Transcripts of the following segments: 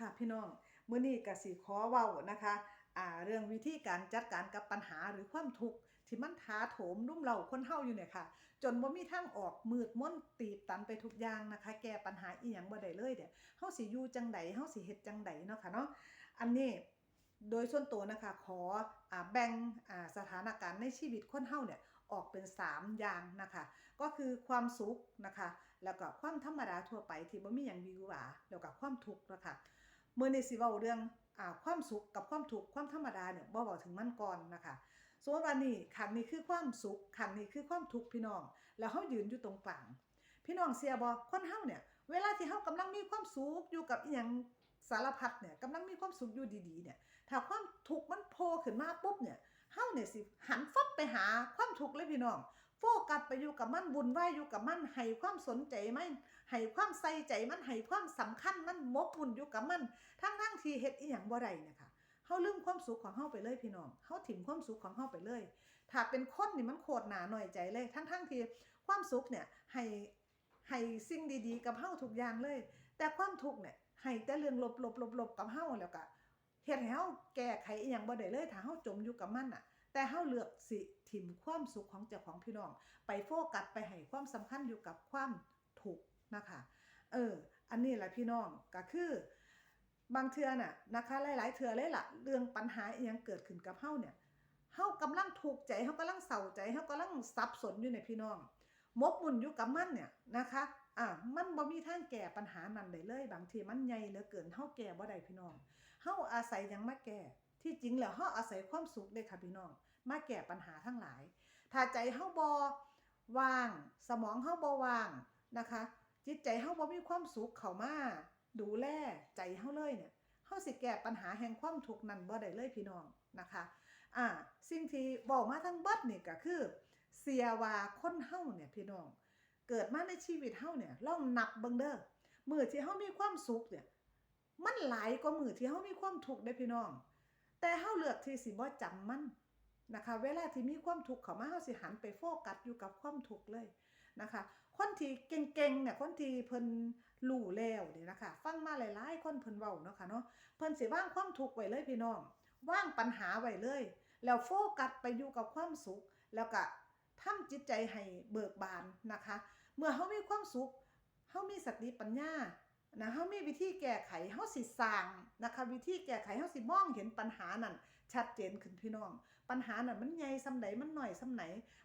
ค่ะพี่น้องมื้อนี้กสิขอเว้านะคะอ่าเรื่องวิธีการจัดการกับปัญหาหรือความทุกข์ที่มันถาโถมรุ่มเราคนเฮาอยู่เนี่ยค่ะ จนบ่มีทางออกมืดมนตีบตันไปทุกอย่างนะคะ แก้ปัญหาอีหยังบ่ได้เลยเด้เฮาสิอยู่จังใดเฮาสิเฮ็ดจังใดเนาะค่ะเนาะอันนี้โดยส่วนตัวนะคะขออ่าแบ่งอ่าสถานการณ์ในชีวิตคนเฮาเนี่ยออกเป็น 3 อย่างนะคะ ก็คือความสุขนะคะ แล้วก็ความธรรมดาทั่วไปที่บ่มีหยังวือหวาแล้วก็ความทุกข์นะคะ เมื่อในี้สิเว้าเรื่องอ่าความสุขกับความทุกข์ความธรรมดาเนี่ยบ่เว้าถึงมันก่อนนะคะสมมติว่านี่ขังนี้คือความสุขขังนี้คือความทุกข์พี่น้อง แล้วเฮายืนอยู่ตรงกลางพี่น้องเสียบ่คนเฮาเนี่ย เวลาที่เฮากำลังมีความสุขอยู่กับอีหยังสารพัดเนี่ยกำลังมีความสุขอยู่ดีๆเนี่ย ถ้าความทุกข์มันโผล่ขึ้นมาปุ๊บเนี่ยเฮาเนี่ยสิหันฟับไปหาความทุกข์เลยพี่น้อง โฟกัสไปอยู่กับมันวุ่นวอยู่กับมันให้ความสนใจมันให้ความใส่ใจมันให้ความสำคัญมันมกมุ่นอยู่กับมัน ทั้งทั้งที่เฮ็ดอีหยังบ่ได้เนะคะเฮาลืมความสุขของเฮาไปเลยพี่น้องเฮาถิ่มความสุขของเฮาไปเลย ถ้าเป็นคนนี่มันโคตรหนาหน่อยใจเลย ทั้งทั้งที่ความสุขเนี่ยให้ให้สิ่งดีๆ กับเฮาทุกอย่างเลย แต่ความทุกข์เนี่ยให้แต่เรื่องลบๆๆๆกับเฮาแล้วก็เฮ็ดให้เฮาแก้ไขอีหยังบ่ได้เลยถ้าเฮาจมอยู่กับมันน่ะ แต่เฮาเลือกสิถิ่มความสุขของเจ้าของพี่น้อง ไปโฟกัสไปให้ความสำคัญอยู่กับความทุกนะคะเอออันนี้แหละพี่น้องก็คือบางเทื่อน่ะนะคะหลาย ๆเทื่อเลยล่ะเรื่องปัญหาอียังเกิดขึ้นกับเฮาเนี่ยเฮากำลังทุกใจเฮากำลังเศร้าใจเฮากำลังสับสนอยู่ในพี่น้องมกมุ่นอยู่กับมันเนี่ยนะคะอ่ามันบ่มีทางแก้ปัญหานั้นได้เลย บางทีมันใหญ่เหลือเกินเฮาแก้บ่ได้พี่น้องเฮาอาศัยยังมาแก้ ที่จริงแล้วเฮาอาศัยความสุขเด้ค่ะพี่น้อง มาแก้ปัญหาทั้งหลาย ถ้าใจเฮาบ่ว่าง สมองเฮาบ่ว่างนะคะ จิตใจเฮาบ่มีความสุขเข้ามาดูแลใจเฮาเลยเนี่ยเฮาสิแก้ปัญหาแห่งความทุกข์นั้นบ่ได้เลยพี่น้องนะคะอ่าสิ่งที่บอกมาทั้งเบิดนี่ก็คือ เสียว่าคนเฮาเนี่ยพี่น้อง เกิดมาในชีวิตเฮาเนี่ยลองนับเบิ่งเด้อมื้อที่เฮามีความสุขเนี่ยมันหลายกว่ามื้อที่เฮามีความทุกข์เด้พี่น้อง แต่เฮาเลือกที่สิบ่จำมันนะคะ เวลาที่มีความทุกข์เข้ามาเฮาสิหันไปโฟกัสอยู่กับความทุกข์เลยนะคะ คนที่เก่งๆเนี่ยคนที่เพิ่นรู้แล้วนี่นะคะ ฟังมาหลายๆ คนเพิ่นเว้าเนาะค่ะเนาะเพิ่นสิวางความทุกข์ไว้เลยพี่น้องว่างปัญหาไว้เลย แล้วโฟกัสไปอยู่กับความสุข แล้วก็ทำจิตใจให้เบิกบานนะคะ เมื่อเฮามีความสุขเฮามีสติปัญญา นะเฮามีวิธีแก้ไขเฮาสิสร้างนะคะวิธีแก้ไขเฮาสิมองเห็นปัญหานั้นชัดเจนขึ้นพี่น้อง ปัญหานั้นมันใหญ่ซำใดมันหน้อยซำไหน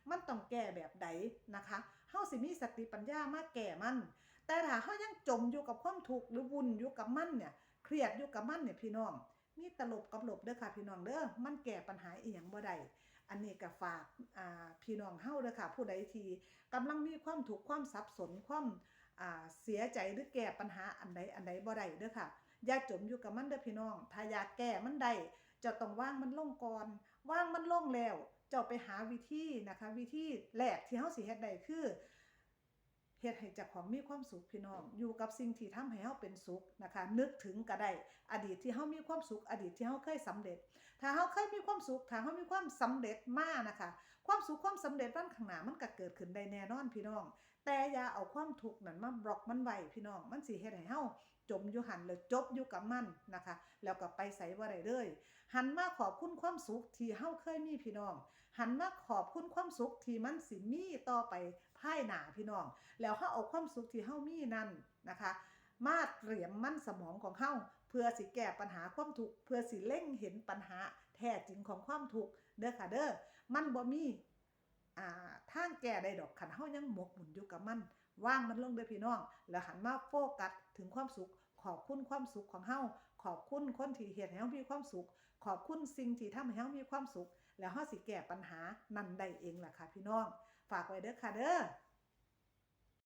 มันต้องแก้แบบใดนะคะเฮาสิมีสติปัญญามาแก้มัน แต่ถ้าเฮายังจมอยู่กับความทุกข์หรือวุ่นอยู่กับมันเนี่ยเครียดอยู่กับมันเนี่ยพี่น้อง มีตลบกับหลบเด้อค่ะพี่น้องเด้อมันแก้ปัญหาอีหยังบ่ได้อันนี้ก็ฝากพี่น้องเฮาเด้อค่ะ ผู้ใดที่กำลังมีความทุกข์ความสับสนความ เสียใจหรือแก้ปัญหาอันใดอันใดบ่ได้เด้อค่ะอย่าจมอยู่กับมันเด้อพี่น้องถ้าอยากแก้มันได้จะต้องว่างมันลงก่อนว่างมันลงแล้วจะไปหาวิธีนะคะ วิธีแรกที่เฮาสิเฮ็ดได้คือ เฮ็ดให้เจ้าของมีความสุขพี่น้อง อยู่กับสิ่งที่ทำให้เฮาเป็นสุขนะคะ นึกถึงก็ได้อดีตที่เฮามีความสุข อดีตที่เฮาเคยสำเร็จ ถ้าเฮาเคยมีความสุขถ้าเฮามีความสำเร็จมานะคะ ความสุขความสำเร็จวันข้างหน้ามันก็เกิดขึ้นได้แน่นอนพี่น้อง แต่อย่าเอาความทุกข์นั้นมาบล็อกมันไว้พี่น้อง มันสิเฮ็ดให้เฮา จมอยู่หันแล้วจบอยู่กับมันนะคะ แล้วก็ไปไสบ่ได้เลยหันมาขอบคุณความสุขที่เฮาเคยมีพี่น้อง หันมาขอบคุณความสุขที่มันสิมีต่อไปภายหน้าพี่น้อง แล้วเฮาเอาความสุขที่เฮามีนั่นนะคะ มาเตรียมมันสมองของเฮาเพื่อสิแก้ปัญหาความทุกข์เพื่อสิเล็งเห็นปัญหาแท้จริงของความทุกข์เด้อค่ะเด้อมันบ่มี อ่าทางแก้ได้ดอกขันเฮายังหมกหมุนอยู่กับมันว่างมันลงเด้อพี่น้อง แล้วหันมาโฟกัสถึงความสุข ขอบคุณความสุขของเฮาขอบคุณคนที่เฮ็ดให้เฮามีความสุข ขอบคุณสิ่งที่ทำให้เฮามีความสุข แล้วเฮาสิแก้ปัญหานั้นได้เองล่ะค่ะพี่น้อง ฝากไว้เด้อค่ะเด้อ